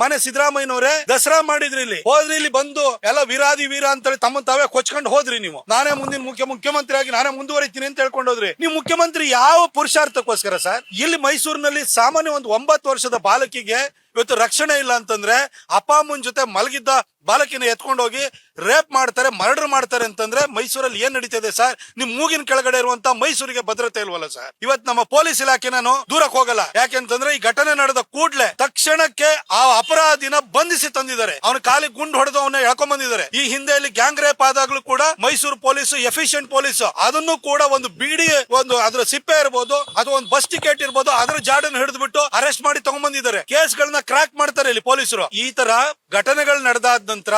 ಮನೆ ಸಿದ್ದರಾಮಯ್ಯನವರೇ, ದಸರಾ ಮಾಡಿದ್ರಿ ಇಲ್ಲಿ. ಹೋದ್ರಿ ಇಲ್ಲಿ ಬಂದು ಎಲ್ಲ ವೀರಾದಿ ವೀರ ಅಂತೇಳಿ ತಮ್ಮ ತಾವೇ ಕೊಚ್ಕೊಂಡು ಹೋದ್ರಿ ನೀವು. ನಾನೇ ಮುಂದಿನ ಮುಖ್ಯ ಮುಖ್ಯಮಂತ್ರಿ ಆಗಿ ನಾನೇ ಮುಂದುವರಿತೀನಿ ಅಂತ ಹೇಳ್ಕೊಂಡು ಹೋದ್ರಿ. ನೀವು ಮುಖ್ಯಮಂತ್ರಿ ಯಾವ ಪುರುಷಾರ್ಥಕ್ಕೋಸ್ಕರ ಸರ್? ಇಲ್ಲಿ ಮೈಸೂರಿನಲ್ಲಿ ಸಾಮಾನ್ಯ ಒಂದು ಒಂಬತ್ತು ವರ್ಷದ ಬಾಲಕಿಗೆ ಇವತ್ತು ರಕ್ಷಣೆ ಇಲ್ಲ ಅಂತಂದ್ರೆ ಅಪ್ಪ ಅಮ್ಮನ ಜೊತೆ ಮಲಗಿದ್ದ ಬಾಲಕಿನ ಎತ್ಕೊಂಡು ಹೋಗಿ ರೇಪ್ ಮಾಡ್ತಾರೆ, ಮರ್ಡರ್ ಮಾಡ್ತಾರೆ ಅಂತಂದ್ರೆ ಮೈಸೂರಲ್ಲಿ ಏನ್ ನಡೀತಿದೆ ಸರ್? ನಿಮ್ ಮೂಗಿನ ಕೆಳಗಡೆ ಇರುವಂತ ಮೈಸೂರಿಗೆ ಭದ್ರತೆ ಇಲ್ವಲ್ಲ ಸರ್? ಇವತ್ ನಮ್ಮ ಪೊಲೀಸ್ ಇಲಾಖೆ ನಾನು ದೂರಕ್ಕೆ ಹೋಗಲ್ಲ. ಯಾಕೆಂತಂದ್ರೆ ಈ ಘಟನೆ ನಡೆದ ಕೂಡ್ಲೆ ತಕ್ಷಣಕ್ಕೆ ಆ ಅಪರಾಧಿನ ಬಂಧಿಸಿ ತಂದಿದ್ದಾರೆ. ಅವನ ಕಾಲಿಗೆ ಗುಂಡು ಹೊಡೆದು ಅವನ್ನ ಎಳ್ಕೊಂಡ್ ಬಂದಿದ್ದಾರೆ. ಈ ಹಿಂದೆ ಇಲ್ಲಿ ಗ್ಯಾಂಗ್ ರೇಪ್ ಆದಾಗ್ಲೂ ಕೂಡ ಮೈಸೂರು ಪೊಲೀಸ್, ಎಫಿಷಿಯಂಟ್ ಪೊಲೀಸ್, ಅದನ್ನು ಕೂಡ ಒಂದು ಬಿಡಿ, ಒಂದು ಅದ್ರ ಸಿಪ್ಪೆ ಇರ್ಬೋದು, ಅಥವಾ ಒಂದು ಬಸ್ ಟಿಕೆಟ್ ಇರ್ಬೋದು, ಅದ್ರ ಜಾಡನ್ನು ಹಿಡಿದ್ಬಿಟ್ಟು ಅರೆಸ್ಟ್ ಮಾಡಿ ತಗೊಂಡ್ಬಂದಿದ್ದಾರೆ ಕೇಸ್ಗಳನ್ನ ಕ್ರಾಕ್ ಮಾಡ್ತಾರೆ ಇಲ್ಲಿ ಪೊಲೀಸರು. ಈ ತರ ಘಟನೆಗಳು ನಡೆದಾದ ನಂತರ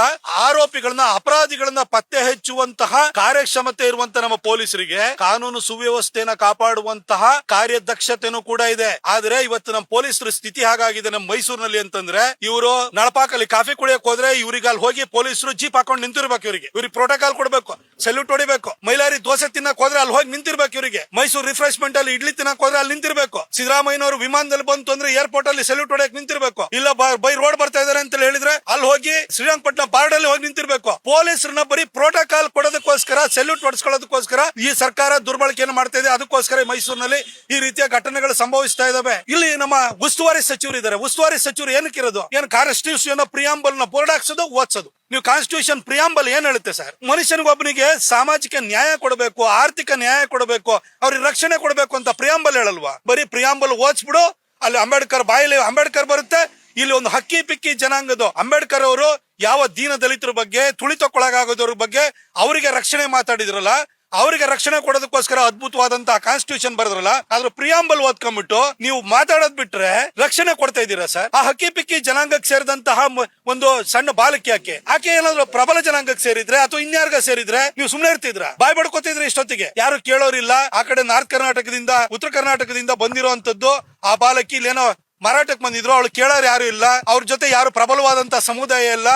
ಆರೋಪಿಗಳನ್ನ, ಅಪರಾಧಿಗಳನ್ನ ಪತ್ತೆ ಹಚ್ಚುವಂತಹ ಕಾರ್ಯಕ್ಷಮತೆ ಇರುವಂತ ನಮ್ಮ ಪೊಲೀಸರಿಗೆ ಕಾನೂನು ಸುವ್ಯವಸ್ಥೆನ ಕಾಪಾಡುವಂತಹ ಕಾರ್ಯದಕ್ಷತೆನೂ ಕೂಡ ಇದೆ. ಆದ್ರೆ ಇವತ್ತು ನಮ್ಮ ಪೊಲೀಸರ ಸ್ಥಿತಿ ಹಾಗಾಗಿದೆ ನಮ್ಮ ಮೈಸೂರಿನಲ್ಲಿ ಅಂತಂದ್ರೆ ಇವರು ನಳಪಾಕಲ್ಲಿ ಕಾಫಿ ಕುಡಿಯಕ್ ಹೋದ್ರೆ ಇವ್ರಿಗೆ ಅಲ್ಲಿ ಹೋಗಿ ಪೊಲೀಸರು ಜೀಪ್ ಹಾಕೊಂಡು ನಿಂತಿರ್ಬೇಕು ಇವರಿಗೆ. ಇವ್ರಿಗೆ ಪ್ರೋಟೋಕಾಲ್ ಕೊಡ್ಬೇಕು ಸೆಲ್ಯೂಟ್ ಹೊಡಿಬೇಕು, ಮೈಲಾರಿ ದೋಸೆ ತಿನ್ನಕ್ ಹೋದ್ರೆ ಅಲ್ಲಿ ಹೋಗಿ ನಿಂತಿರ್ಬೇಕು ಇವರಿಗೆ. ಮೈಸೂರು ರಿಫ್ರೆಶ್ಮೆಂಟ್ ಅಲ್ಲಿ ಇಡ್ಲಿ ತಿನ್ನಕ್ ಹೋದ್ರೆ ಅಲ್ಲಿ ನಿಂತಿರ್ಬೇಕು. ಸಿದ್ದರಾಮಯ್ಯನವರು ವಿಮಾನದಲ್ಲಿ ಬಂತು ಅಂದ್ರೆ ಏರ್ಪೋರ್ಟ್ ಅಲ್ಲಿ ಸೆಲ್ಯೂಟ್ ಹೊಡಿಯಕ್ ನಿಂತಿರ್ಬೇಕು. ಇಲ್ಲ, ಬ- ರೋಡ್ ಬರ್ತಾ ಇದಾರೆ ಅಂತ ಹೇಳಿದ್ರೆ ಅಲ್ಲಿ ಹೋಗಿ ಶ್ರೀರಂಗಪಟ್ಟಣ ಬಾರ್ಡ್ ಅಲ್ಲಿ ಹೋಗಿ ನಿಂತಿರ್ಬೇಕು. ಪೊಲೀಸರನ್ನ ಬರೀ ಪ್ರೋಟೋಕಾಲ್ ಕೊಡೋದಕ್ಕೋಸ್ಕರ ಸೆಲ್ಯೂಟ್ ಹೊಡಿಸ್ಕೊಳ್ಳೋದಕ್ಕೋಸ್ಕರ ಈ ಸರ್ಕಾರ ದುರ್ಬಳಕೆಯನ್ನು ಮಾಡ್ತಾ ಇದೆ. ಅದಕ್ಕೋಸ್ಕರ ಮೈಸೂರಿನಲ್ಲಿ ಈ ರೀತಿಯ ಘಟನೆಗಳು ಸಂಭವಿಸ್ತಾ ಇದಾವೆ. ಇಲ್ಲಿ ನಮ್ಮ ಉಸ್ತುವಾರಿ ಸಚಿವರು ಇದ್ದಾರೆ ಉಸ್ತುವಾರಿ ಸಚಿವರು ಏನಕ್ಕೆ ಇರೋದು? ಏನು ಕಾನ್ಸ್ಟಿಟ್ಯೂಷನ್ ಪ್ರಿಯಾಂಬಲ್ನ ಬೋರ್ಡ್ ಹಾಕ್ಸೋದು, ಓದ್ಸೋದು? ನೀವು ಕಾನ್ಸ್ಟಿಟ್ಯೂಷನ್ ಪ್ರಿಯಾಂಬಲ್ ಏನ್ ಹೇಳುತ್ತೆ ಸರ್? ಮನುಷ್ಯನಿಗೊಬ್ಬನಿಗೆ ಸಾಮಾಜಿಕ ನ್ಯಾಯ ಕೊಡಬೇಕು, ಆರ್ಥಿಕ ನ್ಯಾಯ ಕೊಡಬೇಕು, ಅವ್ರಿಗೆ ರಕ್ಷಣೆ ಕೊಡಬೇಕು ಅಂತ ಪ್ರಿಯಾಂಬಲ್ ಹೇಳಲ್ವಾ? ಬರೀ ಪ್ರಿಯಾಂಬಲ್ ಓದ್ಸ್ಬಿಡು ಅಲ್ಲಿ ಅಂಬೇಡ್ಕರ್ ಬಾಯಲ್ಲಿ ಅಂಬೇಡ್ಕರ್ ಬರುತ್ತೆ, ಇಲ್ಲಿ ಒಂದು ಹಕ್ಕಿ ಪಿಕ್ಕಿ ಜನಾಂಗದ ಅಂಬೇಡ್ಕರ್ ಅವರು ಯಾವ ದೀನ ದಲಿತರ ಬಗ್ಗೆ ತುಳಿತಕ್ಕೊಳಗಾಗೋದ್ರ ಬಗ್ಗೆ ಅವರಿಗೆ ರಕ್ಷಣೆ ಮಾತಾಡಿದ್ರಲ್ಲ ಅವರಿಗೆ ರಕ್ಷಣೆ ಕೊಡೋದಕ್ಕೋಸ್ಕರ ಅದ್ಭುತವಾದಂತ ಕಾನ್ಸ್ಟಿಟ್ಯೂಷನ್ ಬರೆದ್ರಲ್ಲ ಅದ್ರ ಪ್ರಿಯಾಂಬಲ್ ಓದ್ಕೊಂಡ್ಬಿಟ್ಟು ನೀವು ಮಾತಾಡೋದ್ ಬಿಟ್ರೆ ರಕ್ಷಣೆ ಕೊಡ್ತಾ ಇದ್ದೀರಾ ಸರ್? ಆ ಹಕ್ಕಿ ಪಿಕ್ಕಿ ಜನಾಂಗಕ್ಕೆ ಸೇರಿದಂತಹ ಒಂದು ಸಣ್ಣ ಬಾಲಕಿ ಆಕೆ. ಆಕೆ ಏನಾದ್ರು ಪ್ರಬಲ ಜನಾಂಗಕ್ಕೆ ಸೇರಿದ್ರೆ ಅಥವಾ ಇನ್ಯಾರ್ಗ ಸೇರಿದ್ರೆ ನೀವು ಸುಮ್ನೆ ಇರ್ತಿದ್ರ? ಬಾಯ್ ಬಡ್ಕೋತಿದ್ರೆ ಇಷ್ಟೊತ್ತಿಗೆ. ಯಾರು ಕೇಳೋರಿಲ್ಲ. ಆ ಕಡೆ ನಾರ್ತ್ ಕರ್ನಾಟಕದಿಂದ, ಉತ್ತರ ಕರ್ನಾಟಕದಿಂದ ಬಂದಿರುವಂತದ್ದು ಆ ಬಾಲಕಿ ಇಲ್ಲೇನೋ ಮಾರಾಟಕ್ಕೆ ಬಂದಿದ್ರು. ಅವಳು ಕೇಳೋರು ಯಾರು ಇಲ್ಲ. ಅವ್ರ ಜೊತೆ ಯಾರು ಪ್ರಬಲವಾದಂತ ಸಮುದಾಯ ಇಲ್ಲ.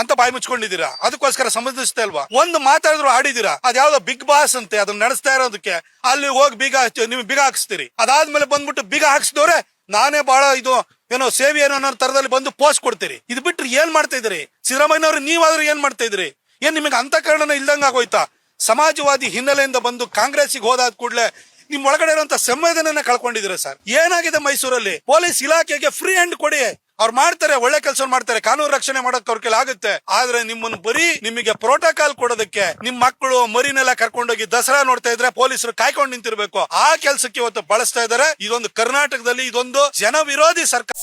ಅಂತ ಬಾಯಿ ಮುಚ್ಕೊಂಡಿದ್ದೀರಾ? ಅದಕ್ಕೋಸ್ಕರ ಸಂಬಂಧಿಸ್ತಾ ಇಲ್ವಾ ಒಂದು ಮಾತಾಡಿದ್ರು ಆಡಿದೀರಾ ಅದ್ಯಾವ್ದೋ ಬಿಗ್ ಬಾಸ್ ಅಂತೆ, ಅದನ್ನ ನಡೆಸ್ತಾ ಇರೋದಕ್ಕೆ. ಅಲ್ಲಿ ಹೋಗಿ ಬೀಗ ನೀವು ಬೀಗ ಹಾಕಿಸ್ತೀರಿ. ಅದಾದ್ಮೇಲೆ ಬಂದ್ಬಿಟ್ಟು ಬೀಗ ಹಾಕ್ಸಿದವ್ರೆ ನಾನೇ ಬಹಳ ಇದು, ಏನೋ ಸೇವೆ ಏನೋ ಅನ್ನೋ ತರದಲ್ಲಿ ಬಂದು ಪೋಸ್ಟ್ ಕೊಡ್ತೀರಿ. ಇದು ಬಿಟ್ಟರೆ ಏನ್ ಮಾಡ್ತಾ ಇದ್ರಿ ಸಿದ್ದರಾಮಯ್ಯನವ್ರು, ನೀವಾದ್ರೂ ಏನ್ ಮಾಡ್ತಾ ಇದ್ರಿ ಏನ್ ನಿಮಗೆ ಅಂತ ಕಾರಣ ಇಲ್ದಂಗ ಆಗೋಯ್ತಾ? ಸಮಾಜವಾದಿ ಹಿನ್ನೆಲೆಯಿಂದ ಬಂದು ಕಾಂಗ್ರೆಸ್ಗೆ ಹೋದಾದ ಕೂಡಲೇ ನಿಮ್ ಒಳಗಡೆ ಇರುವಂತ ಸಂವೇದನೆಯನ್ನ ಕಳ್ಕೊಂಡಿದ್ರೆ ಸರ್? ಏನಾಗಿದೆ ಮೈಸೂರಲ್ಲಿ? ಪೊಲೀಸ್ ಇಲಾಖೆಗೆ ಫ್ರೀ ಹ್ಯಾಂಡ್ ಕೊಡಿ. ಅವ್ರು ಮಾಡ್ತಾರೆ, ಒಳ್ಳೆ ಕೆಲಸ ಮಾಡ್ತಾರೆ, ಕಾನೂನು ರಕ್ಷಣೆ ಮಾಡೋಕೆ ಅವ್ರ ಕೆಲ ಆಗುತ್ತೆ. ಆದ್ರೆ ನಿಮ್ಮನ್ನು ಬರೀ ನಿಮಗೆ ಪ್ರೋಟೋಕಾಲ್ ಕೊಡೋದಕ್ಕೆ ನಿಮ್ ಮಕ್ಕಳು ಮರಿನೆಲ್ಲ ಕರ್ಕೊಂಡೋಗಿ ದಸರಾ ನೋಡ್ತಾ ಇದ್ರೆ ಪೊಲೀಸರು ಕಾಯ್ಕೊಂಡು ನಿಂತಿರ್ಬೇಕು. ಆ ಕೆಲಸಕ್ಕೆ ಇವತ್ತು ಬಳಸ್ತಾ ಇದಾರೆ. ಇದೊಂದು ಕರ್ನಾಟಕದಲ್ಲಿ ಇದೊಂದು ಜನ ವಿರೋಧಿ ಸರ್ಕಾರ.